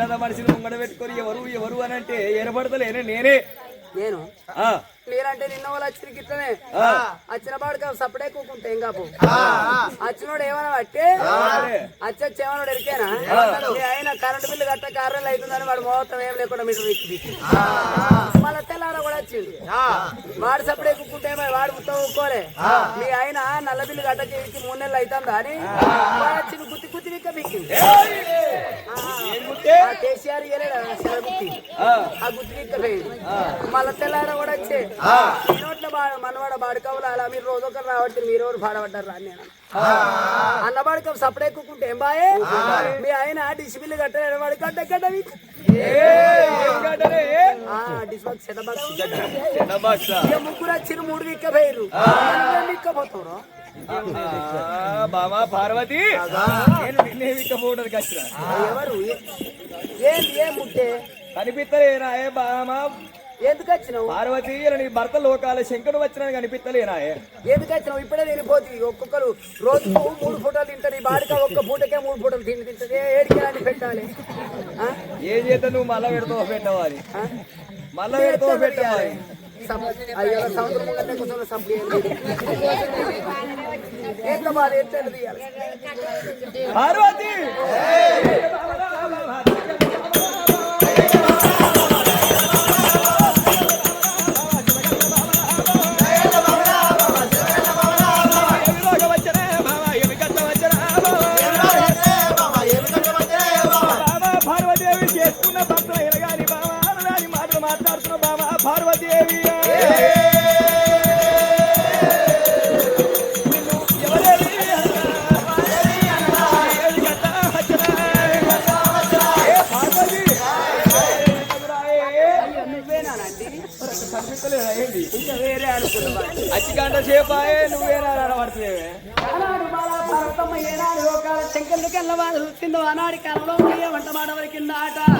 చెట్టద మనిషిని ముంగడ పెట్టుకొని ఎవరు ఎవరు అని అంటే ఏర్పడతలేనే నేనే. నేను? మీరంటే నిన్న వాళ్ళు వచ్చిన గిట్లనే. వచ్చిన పాడుక సపడే కూకుంటే ఏం కాపు వచ్చినోడు ఏమన్నా బట్టి. వచ్చి ఏమన్నాడు ఎరికేనా? మీ ఆయన కరెంట్ బిల్లు కట్ట కార్యాలు అవుతుందని వాడు మొత్తం ఏం లేకుండా దిక్కు మళ్ళీ తెల్లార కూడా వచ్చింది వాడు సపడే కూకుంటే ఏమో వాడు మొత్తం ఊక్కోలే మీ ఆయన నల్ల బిల్లు కట్టకి ఇచ్చి మూడు నెలలు అవుతుందా అని వచ్చి గుత్తి గుత్తి విక్క గుట్టే? ఆ కేసీఆర్ ఆ, గుత్తి విక్కపోయింది మళ్ళా తెల్లార కూడా వచ్చే మనవాడ బాడుకవులు. అలా మీరు రోజు ఒకరు రావట్టి మీరు ఎవరు పాడబడ్డారు రా నేను అన్న బాడుక సపడే ఎక్కుకుంటే ఏం బాయే? మీ ఆయన డిసిబిల్ కట్టాడు వాడు గడ్డ గడ్డ విక్. ఏ, ఏం గడ్డరే? ఆ డిస్బాక్ సెటబాక్ చిన్న బాక్సా? ఇక ముగ్గురు వచ్చిన మూడు విక్కపోయారు విక్కపోతారు ఆ, బామా పార్వతి. నేను నిన్నే విక్కపోవడానికి వచ్చిన. ఎవరు? ఏ- ఏ ముట్టే? కనిపిస్తలేనా ఏ బామా ఎందుకు వచ్చినావు? పార్వతి నీ భర్త లోకాల శంకరు వచ్చిన కనిపిస్తలేనా? ఎందుకు వచ్చినావు? ఇప్పుడే తినిపోతుంది ఒక్కొక్కరు రోజు మూడు ఫోటోలు తింటారు ఈ బాడిక ఒక్క పూటకే మూడు ఫోటోలు తిండి తింటది. ఏడికి పెట్టాలి? ఏం చేత నువ్వు మళ్ళా పెడతావు పెట్టవా ఆ? మళ్ళా పెడతావు పెట్టవా అయ్యో, సముద్రం కూర్చొని సంపేయాలి. బాధ? పార్వతి!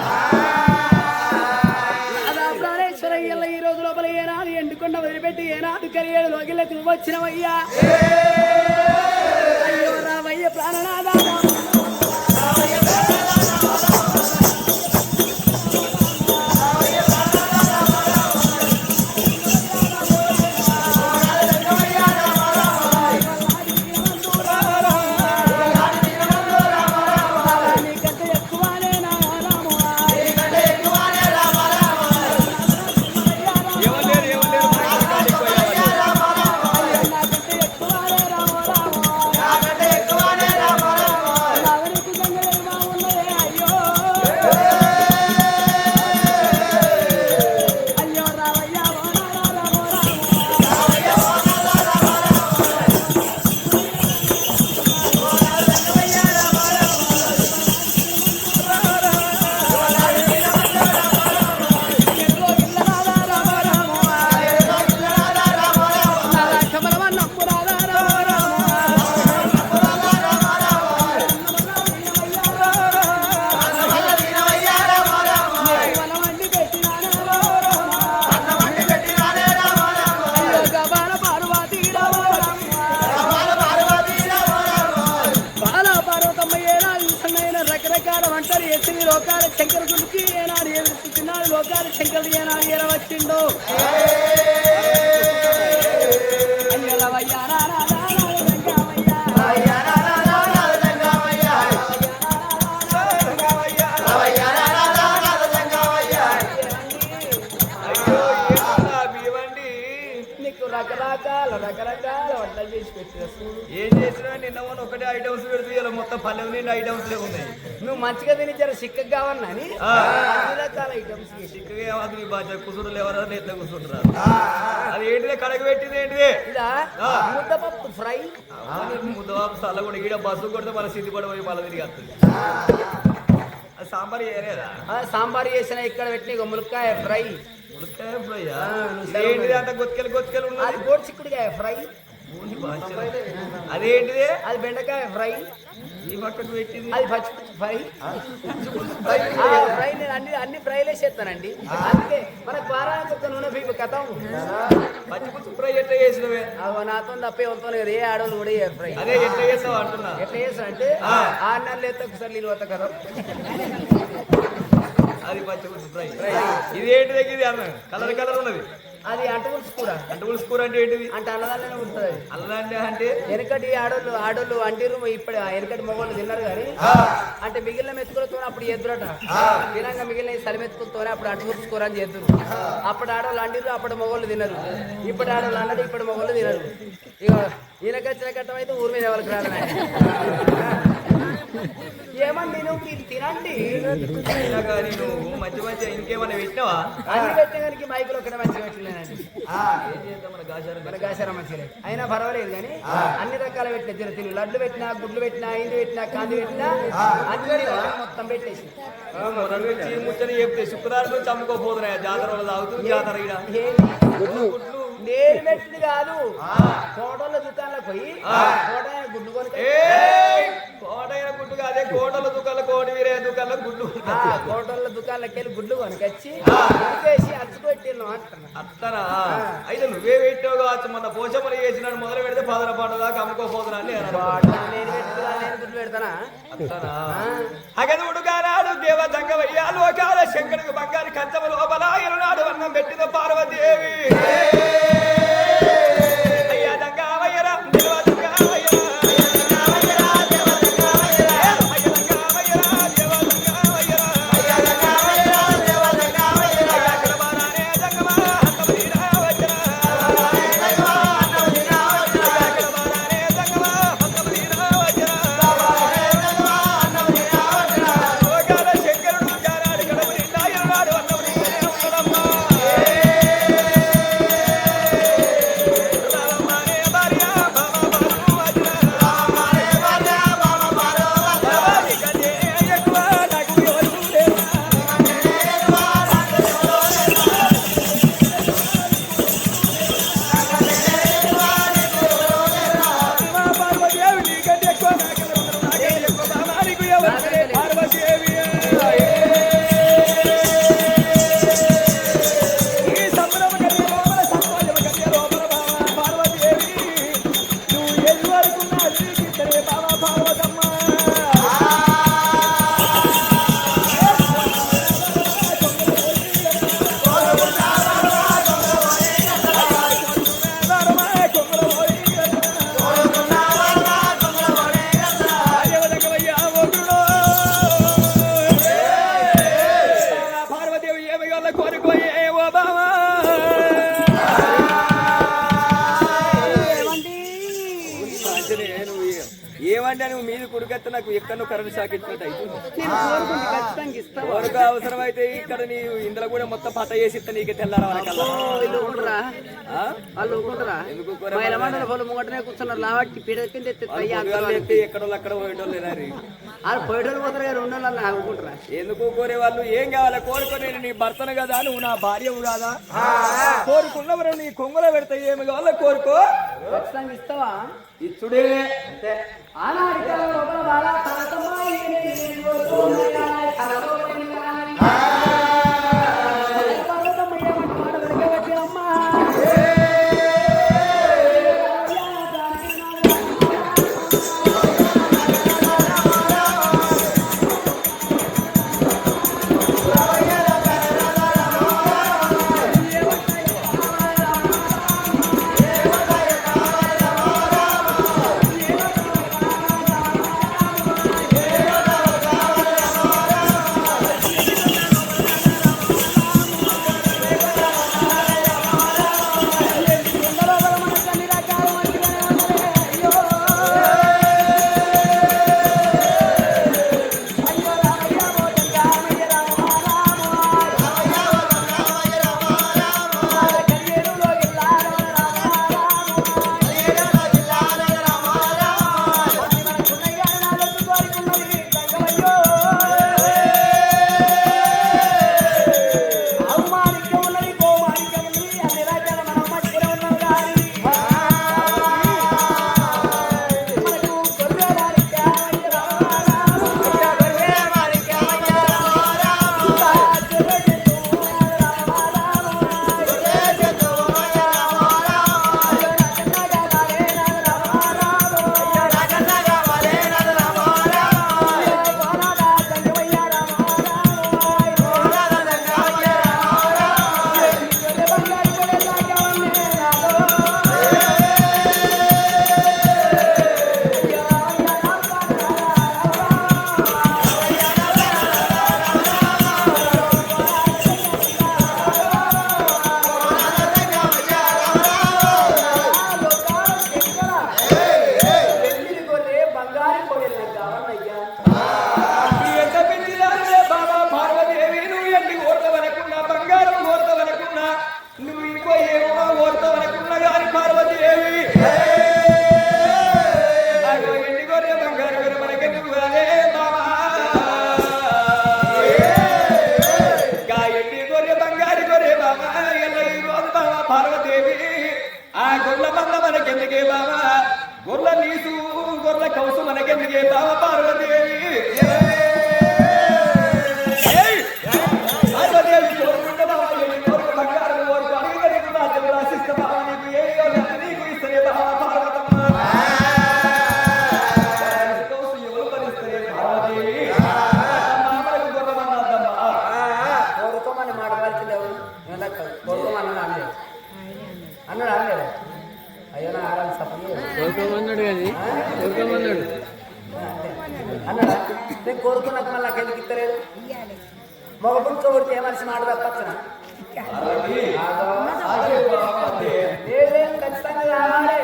కింద ఆట అదా ప్రాణేశ్వర ఇయ్యల ఈ రోజు లోపల ఏనాడు ఎండుకొండ వదిలిపెట్టి ఏనాడు కలియేడు లోకిళ్ళకి నువ్వు వచ్చినవయ్యా అయ్యో రావయ్య ప్రాణనాథా లోకాల వచ్చిండు ఐటమ్స్ పెడుతూ ఇలా మొత్తం పల్లె నిండి ఐటమ్స్ ఉన్నాయి. నువ్వు మంచిగా తిని జర సిక్కగా కావన్నా. అన్ని రకాల ఐటమ్స్ చిక్కగా ఏమాది మీ బాధ్యత. కుసురులు ఎవరైనా నేత కుసురురా అది ఏంటిదే? కడగ పెట్టింది ఏంటిదే. ముద్దపప్పు ఫ్రై. ముద్దబాబు సల్ల కూడా ఈడ బస్సు కొడితే మన సిద్ధిపడి పోయి మళ్ళీ తిరిగి వస్తుంది. సాంబార్ చేయలేదా? ఆ, సాంబార్ చేసిన ఇక్కడ పెట్టిన ములక్కాయ ఫ్రై. ఉడకాయ ఫ్రైయా? ఏంటిది అంత గొత్తికలు గొత్తికలు అది ఉన్నది గోడు చిక్కుడుకాయ ఫ్రై. అదేంటిది? అది బెండకాయ ఫ్రై. ఈ పక్కకు పెట్టింది. అది పచ్చిమిర్చి ఫ్రై. ఫ్రై నేను అన్ని అన్ని ఫ్రైలే చేస్తానండి. అందుకే మనకు వారానికి ఒక నూనె పీపు కథం. పచ్చిపుచ్చు ఫ్రై ఎట్లా చేసినవే? అవి నాతో తప్పే అవుతాను కదా ఏ ఆడవాళ్ళు కూడా చేయరు ఫ్రై. అదే ఎట్లా చేస్తావు అంటున్నా? ఎట్లా చేస్తానంటే ఆ. ఆరు నెలలు ఎత్త ఒకసారి నీళ్ళు వస్తా కదా అది పచ్చి పులుసు ఫ్రై. ఇది ఏంటి దగ్గర ఇది అన్న? కలర్ కలర్ ఉన్నది. అది అంటుగులుసు కూర అంటే. పులుసు కూర అంటే ఏంటిది? అంటే అన్నదాన్ని ఉంటుంది. అల్లంటే అంటే? వెనకటి ఆడోళ్ళు ఆడోళ్ళు అంటిరు ఇప్పుడు వెనకటి మగవాళ్ళు తిన్నారు కానీ అంటే మిగిలిన మెతుకులతో అప్పుడు ఎదురట తినంగా మిగిలిన సలిమెతుకులతోనే అప్పుడు అటుకురుచుకోరు అని చేద్దరు. అప్పుడు ఆడవాళ్ళు అంటిరు అప్పుడు మగవాళ్ళు తినరు. ఇప్పుడు ఆడవాళ్ళు అన్నది ఇప్పుడు మగవాళ్ళు తినరు. ఇక ఈయనకొచ్చిన కట్టం అయితే ఊరి మీద ఎవరికి రాదు ఏమండి నువ్వు మీరు తినండి. అయినా కానీ నువ్వు మంచి మంచి ఇంకేమైనా పెట్టినావా అన్ని పెట్టడానికి మైకులు ఒక్కడే మంచిగా పెట్టలేనండి మన గాసారా మంచిగా అయినా పర్వాలేదు కానీ అన్ని రకాల పెట్టిన తిరు తిరు లడ్లు పెట్టినా గుడ్లు పెట్టినా ఇండి పెట్టినా కాంది పెట్టినా అన్ని మొత్తం పెట్టేసి. ముచ్చని చెప్తే శుక్రవారం నుంచి అమ్ముకోపోతున్నాయి? జాతర వాళ్ళు తాగుతూ జాతర ఈడ. ఏమి? నేను పెట్టింది కాదు. ఫోటోల దుకాణంలో పోయి ఫోటో గుడ్లు కొని ఏయ్! కోటైన గుడ్డు కాదే కోటల దుకాణాల కోటి వీరే దుకాణాల గుడ్డు ఫోటోల దుకాణంలోకి వెళ్ళి గుడ్లు కొనుకొచ్చి ఉడికేసి అచ్చుకొట్టిను అంటున్నా. అత్తనా అయితే నువ్వే పెట్టావు కావచ్చు మొన్న పోషమని చేసినాడు మొదలు పెడితే పదర పంట దాకా అమ్ముకోపోతున్నా నేను పెట్టుకున్నా నేను గుడ్లు పెడతానా? అత్తనా అగదుడు గానాడు దేవ దంగవయ్య లోకాల శంకరుడు బంగారు కంచమ లోపల ఇరునాడు అన్నం పెట్టిన పార్వతీదేవి. ఖచ్చితంగా ఇస్తాను వరకు అవసరమైతే ఇక్కడ నీవు ఇందులో కూడా మొత్తం పట్ట చేసి ఇస్తా నీకే తెల్లారా ఎక్కడ అక్కడ పోయేటోళ్ళు ఎందుకు కోరే వాళ్ళు? ఏం కావాలి? కోరుకొని నేను నీ భర్తను కదా నువ్వు నా భార్యవు కాదా? కోరుకున్నవరు నీ కొంగులో పెడతా ఏమి కావాలో కోరుకో. ఇస్తావా? ఇచ్చుడే. ఆనాడి కాలంలో ఒక బాల తాతమ్మ జగన్మాత పార్వదేవి అన్నాడు అన్నాడు అయ్యో నా ఆరాలు సపోర్ట్. కోరుకోమన్నాడు కానీ కోరుకోమన్నాడు. అన్నాడా? నేను కోరుకున్నాక మళ్ళీ నాకు ఇస్తలేదు? మగ పుట్టుక కొడితే మనిషి మాట తప్పచ్చునా? ఖచ్చితంగా రావాలి?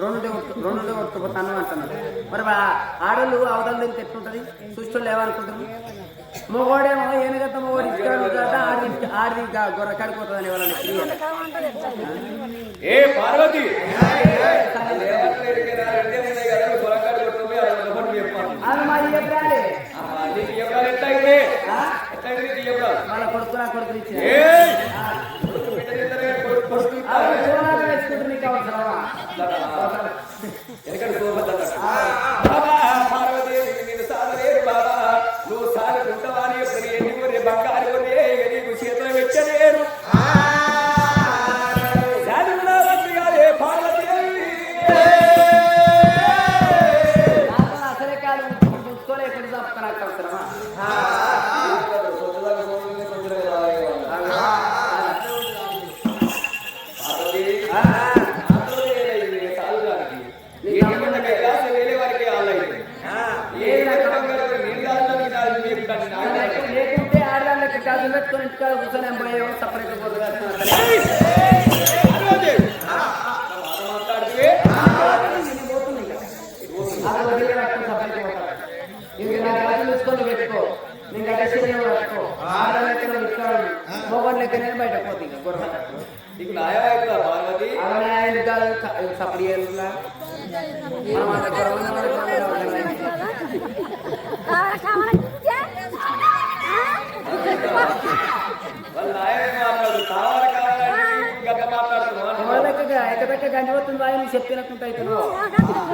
రెండు రెండుంటే కొట్టుకుపోతాను అంటున్నాడు. మరి ఆడలు అవతల ఎట్లుంటుంది చూసేవాళ్ళు లేవనుకుంటారు? మగోడేమో ఏనుగత మగోడు ఇచ్చాడు కదా ఆడి ఆడి గొర్ర కడిపోతుందని ఎవరన్నా ఏ అది మరి చెప్పాలి. మన కొడుకు నా కొడుకు ఇచ్చే Ah! పోతుంది